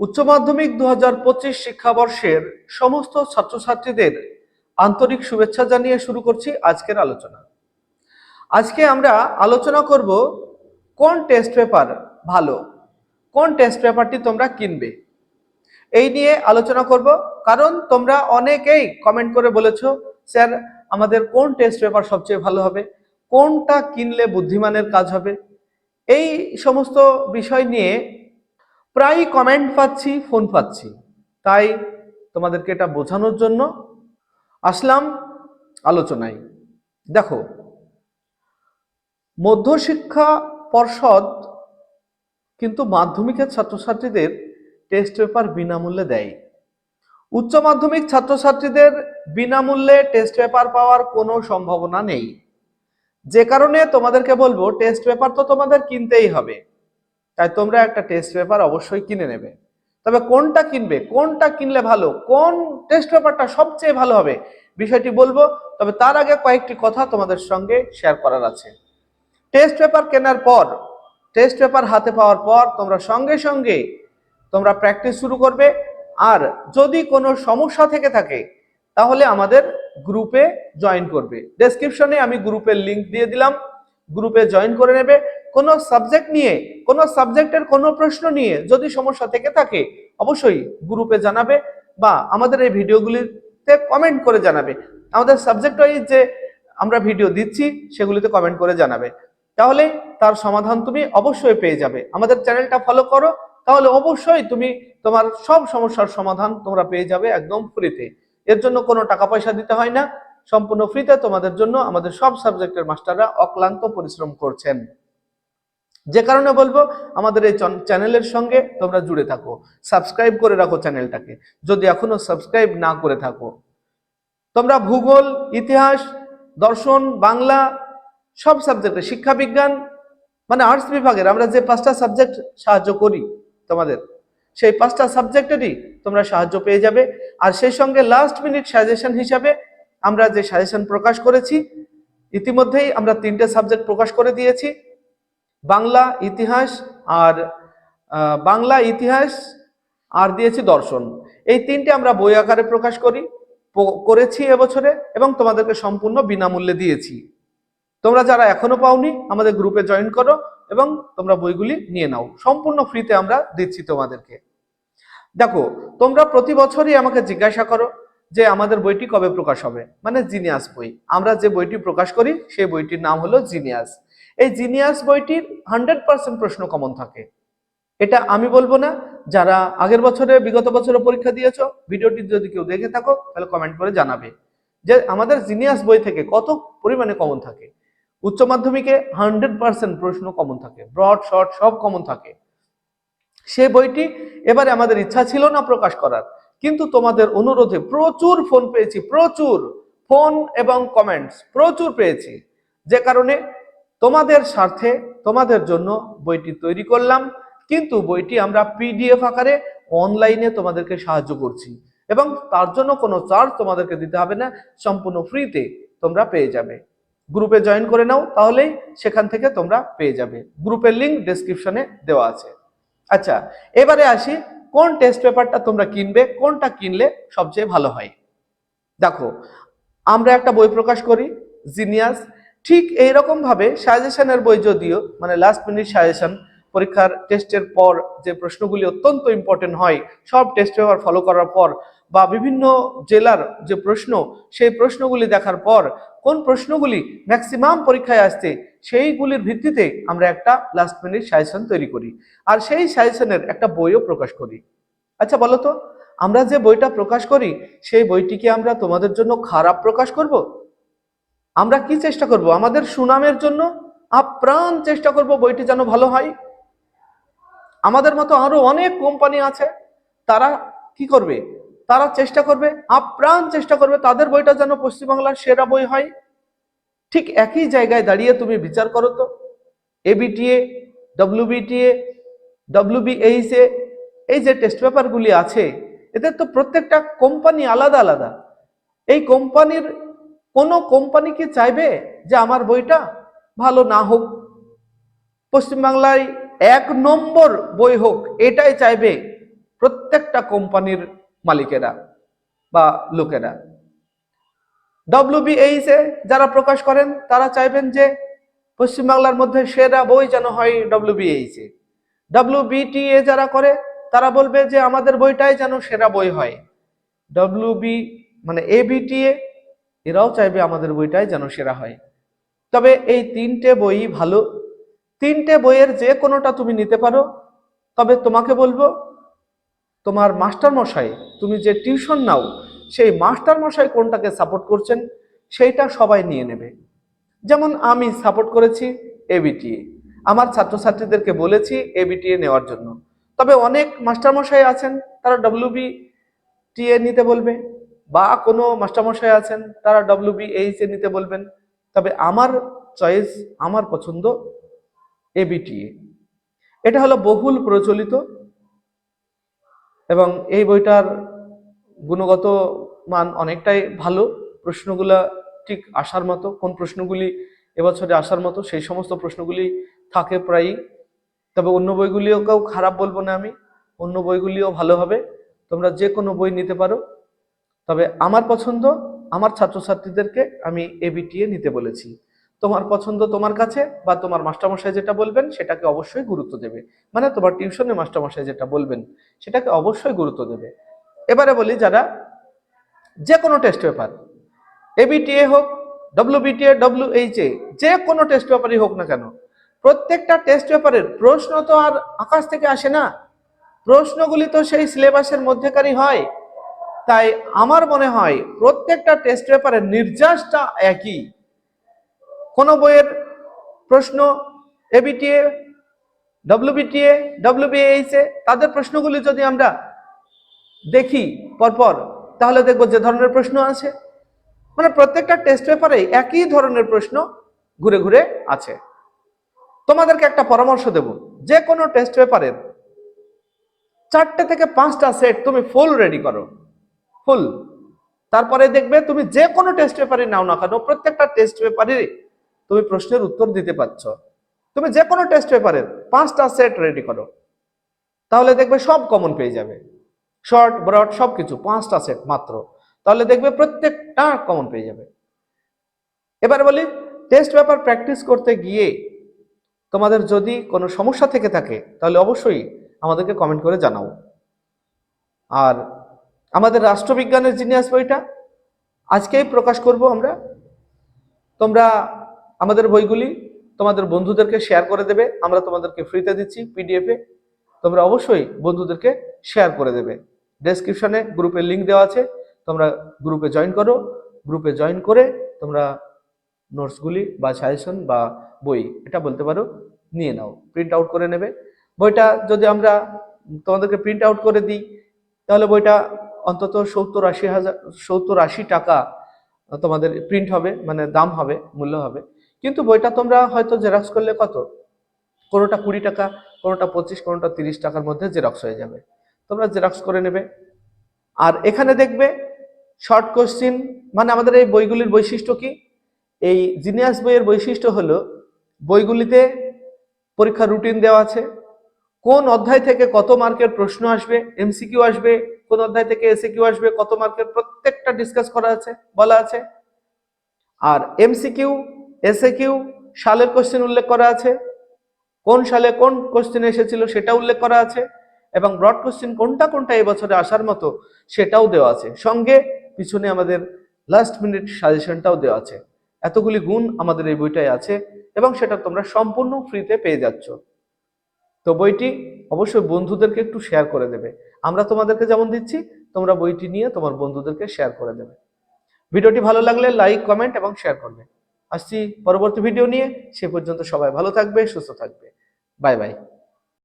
উচ্চ মাধ্যমিক দু হাজার পঁচিশ শিক্ষাবর্ষের সমস্ত ছাত্রছাত্রীদের আন্তরিক শুভেচ্ছা জানিয়ে শুরু করছি আজকের আলোচনা। আজকে আমরা আলোচনা করব, কোন টেস্ট পেপার ভালো? কোন টেস্ট পেপারটি তোমরা কিনবে? এই নিয়ে আলোচনা করব, কারণ তোমরা অনেকেই কমেন্ট করে বলেছ, স্যার, আমাদের কোন টেস্ট পেপার সবচেয়ে ভালো হবে? কোনটা কিনলে বুদ্ধিমানের কাজ হবে? এই সমস্ত বিষয় নিয়ে প্রায় কমেন্ট পাচ্ছি ফোন পাচ্ছি। তাই তোমাদেরকে এটা বোঝানোর জন্য আসলাম আলোচনায়। দেখো, মধ্যশিক্ষা পর্ষদ কিন্তু মাধ্যমিকের ছাত্রছাত্রীদের টেস্ট পেপার বিনামূল্যে দেয়। উচ্চ মাধ্যমিক ছাত্রছাত্রীদের বিনামূল্যে টেস্ট পেপার পাওয়ার কোনো সম্ভাবনা নেই। যে কারণে তোমাদেরকে বলব টেস্ট পেপার তো তোমাদের কিনতেই হবে। তাই তোমরা একটা টেস্ট পেপার অবশ্যই কিনে নেবে। তবে কোনটা কিনবে, কোনটা কিনলে ভালো, কোন টেস্ট পেপারটা সবচেয়ে ভালো হবে, বিষয়টি বলব। তবে তার আগে কয়েকটি কথা তোমাদের সঙ্গে শেয়ার করার আছে। টেস্ট পেপার কেনার পর টেস্ট পেপার হাতে পাওয়ার পর তোমরা সঙ্গে সঙ্গে তোমরা প্র্যাকটিস শুরু করবে। আর যদি কোনো সমস্যা থেকে থাকে, তাহলে আমাদের গ্রুপে জয়েন করবে। ডেসক্রিপশনে আমি গ্রুপের লিংক দিয়ে দিলাম। গ্রুপে জয়েন করে নেবে। কোনো সাবজেক্ট নিয়ে, কোনো সাবজেক্টের কোনো প্রশ্ন নিয়ে যদি সমস্যা থেকে থাকে, অবশ্যই গ্রুপে জানাবে বা আমাদের এই ভিডিওগুলিতে কমেন্ট করে জানাবে। আমাদের সাবজেক্ট ওয়াইজ যে আমরা ভিডিও দিচ্ছি, সেগুলিতে কমেন্ট করে জানাবে। তাহলে তার সমাধান তুমি অবশ্যই পেয়ে যাবে। আমাদের চ্যানেলটা ফলো করো, তাহলে অবশ্যই তুমি তোমার সব সমস্যার সমাধান তোমরা পেয়ে যাবে একদম ফ্রিতে এর জন্য কোনো টাকা পয়সা দিতে হয় না। সম্পূর্ণ ফ্রিতে তোমাদের জন্য আমাদের সব সাবজেক্টের মাস্টাররা অক্লান্ত পরিশ্রম করছেন। যে কারণে বলব, আমাদের এই চ্যানেলের সঙ্গে তোমরা জুড়ে থাকো। সাবস্ক্রাইব করে রাখো চ্যানেলটাকে। যদি এখনও সাবস্ক্রাইব না করে থাকো, তোমরা ভূগোল, ইতিহাস, দর্শন, বাংলা, সব সাবজেক্টে শিক্ষা বিজ্ঞান মানে আর্টস বিভাগের, আমরা যে পাঁচটা সাবজেক্ট সাহায্য করি তোমাদের, সেই পাঁচটা সাবজেক্টেরই তোমরা সাহায্য পেয়ে যাবে। আর সেই সঙ্গে লাস্ট মিনিট সাজেশন হিসাবে আমরা যে সাজেশন প্রকাশ করেছি, ইতিমধ্যেই আমরা তিনটে সাবজেক্ট প্রকাশ করে দিয়েছি। বাংলা ইতিহাস আর বাংলা ইতিহাস আর দিয়েছি দর্শন। এই তিনটে আমরা বই আকারে প্রকাশ করি করেছি এবছরে এবং তোমাদেরকে সম্পূর্ণ বিনামূল্যে দিয়েছি। তোমরা যারা এখনও পাওনি, আমাদের গ্রুপে জয়েন করো এবং তোমরা বইগুলি নিয়ে নাও। সম্পূর্ণ ফ্রিতে আমরা দিচ্ছি তোমাদেরকে। দেখো, তোমরা প্রতি বছরই আমাকে জিজ্ঞাসা করো যে আমাদের বইটি কবে প্রকাশ হবে। মানে জিনিয়াস বই। আমরা যে বইটি প্রকাশ করি, সেই বইটির নাম হলো জিনিয়াস। এই জিনিয়াস বইটির হান্ড্রেড পার্সেন্ট প্রশ্ন কমন থাকে। এটা আমি বলব না, যারা আগের বছরে, বিগত বছরে পরীক্ষা দিয়েছ, ভিডিওটি যদি কেউ দেখে থাকো, তাহলে কমেন্ট করে জানাবে যে আমাদের জিনিয়াস বই থেকে কত পরিমাণে কমন থাকে। উচ্চ মাধ্যমিকে হান্ড্রেড পার্সেন্ট প্রশ্ন কমন থাকে ব্রড শর্ট সব কমন থাকে। সে বইটি এবারে আমাদের ইচ্ছা ছিল না প্রকাশ করার, কিন্তু তোমাদের অনুরোধে প্রচুর ফোন পেয়েছি, প্রচুর ফোন এবং কমেন্টস প্রচুর পেয়েছি। যে কারণে তোমাদের স্বার্থে তোমাদের জন্য বইটি তৈরি করলাম, কিন্তু বইটি আমরা পিডিএফ আকারে অনলাইনে তোমাদেরকে সাহায্য করছি এবং তার জন্য কোনো চার্জ তোমাদেরকে দিতে হবে না, সম্পূর্ণ ফ্রিতে তোমরা পেয়ে যাবে। গ্রুপে জয়েন করে নাও, তাহলেই সেখান থেকে তোমরা পেয়ে যাবে। গ্রুপের লিংক ডেসক্রিপশনে দেওয়া আছে। আচ্ছা এবারে আসি, কোন টেস্ট পেপারটা তোমরা কিনবে, কোনটা কিনলে সবচেয়ে ভালো হয়? দেখো, আমরা একটা বই প্রকাশ করি জিনিয়াস ঠিক এইরকম ভাবে সাজেশনের বই যদিও মানে লাস্ট মিনিট সাজেশন পরীক্ষার টেস্টের পর যে প্রশ্নগুলি অত্যন্ত ইম্পর্টেন্ট হয়, সব টেস্ট পেপার ফলো করার পর বা বিভিন্ন জেলার যে প্রশ্ন, সেই প্রশ্নগুলি দেখার পর, কোন প্রশ্নগুলি ম্যাক্সিমাম পরীক্ষায় আসছে, সেইগুলির ভিত্তিতে আমরা একটা লাস্ট মিনিট সাজেশন তৈরি করি। আর সেই সাজেশনের একটা বইও প্রকাশ করি। আচ্ছা বলো তো, আমরা যে বইটা প্রকাশ করি, সেই বইটিকে আমরা তোমাদের জন্য খারাপ প্রকাশ করব? আমরা কি চেষ্টা করব? আমাদের সুনামের জন্য আপ্রাণ চেষ্টা করব বইটি যেন ভালো হয়। আমাদের মতো আরও অনেক কোম্পানি আছে, তারা কি করবে? তারা চেষ্টা করবে, আপ্রাণ চেষ্টা করবে তাদের বইটা যেন পশ্চিমবাংলার সেরা বই হয়। ঠিক একই জায়গায় দাঁড়িয়ে তুমি বিচার করো তো। এবিটিএ ডব্লিউবিটিএ ডব্লিউবিএইচএ এই যে টেস্ট পেপারগুলি আছে, এদের তো প্রত্যেকটা কোম্পানি আলাদা আলাদা। এই কোম্পানির কোনো কোম্পানি কি চাইবে যে আমার বইটা ভালো না হোক? পশ্চিমবাংলায় এক নম্বর বই হোক, এটাই চাইবে প্রত্যেকটা কোম্পানির মালিকেরা বা লোকেরা। ডব্লিউবিএইচ এ যারা প্রকাশ করেন, তারা চাইবেন যে পশ্চিমবাংলার মধ্যে সেরা বই যেন হয় ডব্লিউবিএইচ এ। ডব্লিউবিটিএ যারা করে, তারা বলবে যে আমাদের বইটাই যেন সেরা বই হয়। ডব্লিউবি মানে এবিটিএ এরাও চাইবে আমাদের বইটাই যেন সেরা হয়। তবে এই তিনটে বই ভালো। তিনটে বইয়ের যে কোনোটা তুমি নিতে পারো, তবে তোমাকে বলব, তোমার মাস্টার মশাই তুমি যে টিউশন নাও, সেই মাস্টার মশাই কোনটাকে সাপোর্ট করছেন, সেইটা সবাই নিয়ে নেবে। যেমন আমি সাপোর্ট করেছি এবিটিএ আমার ছাত্রছাত্রীদেরকে বলেছি এবিটিএ নেওয়ার জন্য। তবে অনেক মাস্টারমশাই আছেন, তারা ডব্লিউবি টিএ নিতে বলবে। বা কোনো মাস্টারমশাই আছেন, তারা ডব্লিউবি এইচ এ নিতে বলবেন। তবে আমার চয়েস আমার পছন্দ এবিটিএ এটা হলো বহুল প্রচলিত এবং এই বইটার গুণগত মান অনেকটাই ভালো। প্রশ্নগুলা ঠিক আসার মতো, কোন প্রশ্নগুলি এবছরে আসার মতো, সেই সমস্ত প্রশ্নগুলি থাকে প্রায়ই। তবে অন্য বইগুলিও খারাপ বলব না আমি, অন্য বইগুলিও ভালো হবে। তোমরা যে কোনো বই নিতে পারো। তবে আমার পছন্দ, আমার ছাত্রছাত্রীদেরকে আমি এবিটিএ নিতে বলেছি। তোমার পছন্দ তোমার কাছে বা তোমার মাস্টারমশাই যেটা বলবেন সেটাকে অবশ্যই গুরুত্ব দেবে। মানে তোমার টিউশনে মাস্টারমশাই যেটা বলবেন সেটাকে অবশ্যই গুরুত্ব দেবে। এবারে বলি যারা যে কোনো টেস্ট পেপার এবিটিএ হোক, ডব্লিউবিটিএ, ডব্লিউএইচএ যে কোনো টেস্ট পেপারই হোক না কেন, প্রত্যেকটা টেস্ট পেপারের প্রশ্ন তো আর আকাশ থেকে আসে না। প্রশ্নগুলি তো সেই সিলেবাসের মধ্যেকারই হয়। তাই আমার মনে হয় প্রত্যেকটা টেস্ট পেপারের নির্যাসটা একই। কোনো বইয়ের প্রশ্ন এবিটিএ ডব্লিউবিটিএ ডব্লিউবিএইচএ তাদের প্রশ্নগুলি যদি আমরা দেখি পরপর, তাহলে দেখব যে ধরনের প্রশ্ন আছে। মানে প্রত্যেকটা টেস্ট পেপারে একই ধরনের প্রশ্ন ঘুরে ঘুরে আছে। তোমাদেরকে একটা পরামর্শ দেব, যে কোনো টেস্ট পেপারের চারটে থেকে পাঁচটা সেট তুমি ফুল রেডি করো। ফুল। তারপরে দেখবে তুমি যে কোনো টেস্ট পেপারে নাও না কেন, প্রত্যেকটা টেস্ট পেপারে তুমি প্রশ্নের উত্তর দিতে পারছ। তুমি যে কোনো টেস্ট পেপারের পাঁচটা সেট রেডি করো। তাহলে দেখবে সব কমন পেয়ে যাবে। শর্ট ব্রড সব কিছু পাঁচটা সেট মাত্র। তাহলে দেখবে প্রত্যেকটা কমন পেয়ে যাবে। এবার বলি টেস্ট পেপার প্র্যাকটিস করতে গিয়ে তোমাদের যদি কোনো সমস্যা থেকে থাকে, তাহলে অবশ্যই আমাদেরকে কমেন্ট করে জানাও। আর আমাদের রাষ্ট্রবিজ্ঞানের জিনিয়াস বইটা। আজকেই প্রকাশ করব আমরা। তোমরা আমাদের বইগুলি তোমাদের বন্ধুদেরকে শেয়ার করে দেবে। আমরা তোমাদেরকে ফ্রিতে দিচ্ছি পিডিএফে তোমরা অবশ্যই বন্ধুদেরকে শেয়ার করে দেবে। ডেসক্রিপশনে গ্রুপের লিংক দেওয়া আছে। তোমরা গ্রুপে জয়েন করো। গ্রুপে জয়েন করে তোমরা নোটসগুলি বা সাজেশন বা বই, এটা বলতে পারো, নিয়ে নাও। প্রিন্ট আউট করে নেবে। বইটা যদি আমরা তোমাদেরকে প্রিন্ট আউট করে দিই, তাহলে বইটা অন্তত সত্তর আশি হাজার, সত্তর আশি টাকা তোমাদের প্রিন্ট হবে মানে দাম হবে, মূল্য হবে। কিন্তু বইটা তোমরা হয়তো জেরক্স করলে কত? কোনোটা কুড়ি টাকা, কোনোটা পঁচিশ, কোনোটা তিরিশ টাকার মধ্যে জেরক্স হয়ে যাবে। তোমরা জেরক্স করে নেবে। আর এখানে দেখবে শর্ট কোশ্চিন মানে আমাদের এই বইগুলির বৈশিষ্ট্য কি? এই জিনিয়াস বইয়ের বৈশিষ্ট্য হলো, বইগুলিতে পরীক্ষার রুটিন দেওয়া আছে। কোন অধ্যায় থেকে কত মার্কের প্রশ্ন আসবে? এমসিকিউ আসবে? কোন অধ্যায় থেকে এসে কিউ আসবে, কত মার্কের প্রত্যেকটা ডিসকাস করা আছে, বলা আছে। আর এমসিকিউ এসএকিউ সালের কোশ্চেন উল্লেখ করা আছে। কোন সালে কোন কোশ্চেন এসেছিল সেটা উল্লেখ করা আছে। এবং ব্রড কোশ্চেন কোনটা কোনটা এবছরে আসার মতো সেটাও দেওয়া আছে। সঙ্গে পিছনে আমাদের লাস্ট মিনিট সাজেশনটাও দেওয়া আছে। এতগুলি গুণ আমাদের এই বইটায় আছে এবং সেটা তোমরা সম্পূর্ণ ফ্রিতে পেয়ে যাচ্ছ। তো বইটি অবশ্যই বন্ধুদেরকে একটু শেয়ার করে দেবে। আমরা তোমাদেরকে যেমন দিচ্ছি, তোমরা বইটি নিয়ে তোমার বন্ধুদেরকে শেয়ার করে দেবে। ভিডিওটি ভালো লাগলে লাইক কমেন্ট এবং শেয়ার করবে। আসছি পরবর্তী ভিডিও নিয়ে। সে পর্যন্ত সবাই ভালো থাকবে, সুস্থ থাকবে। Bye bye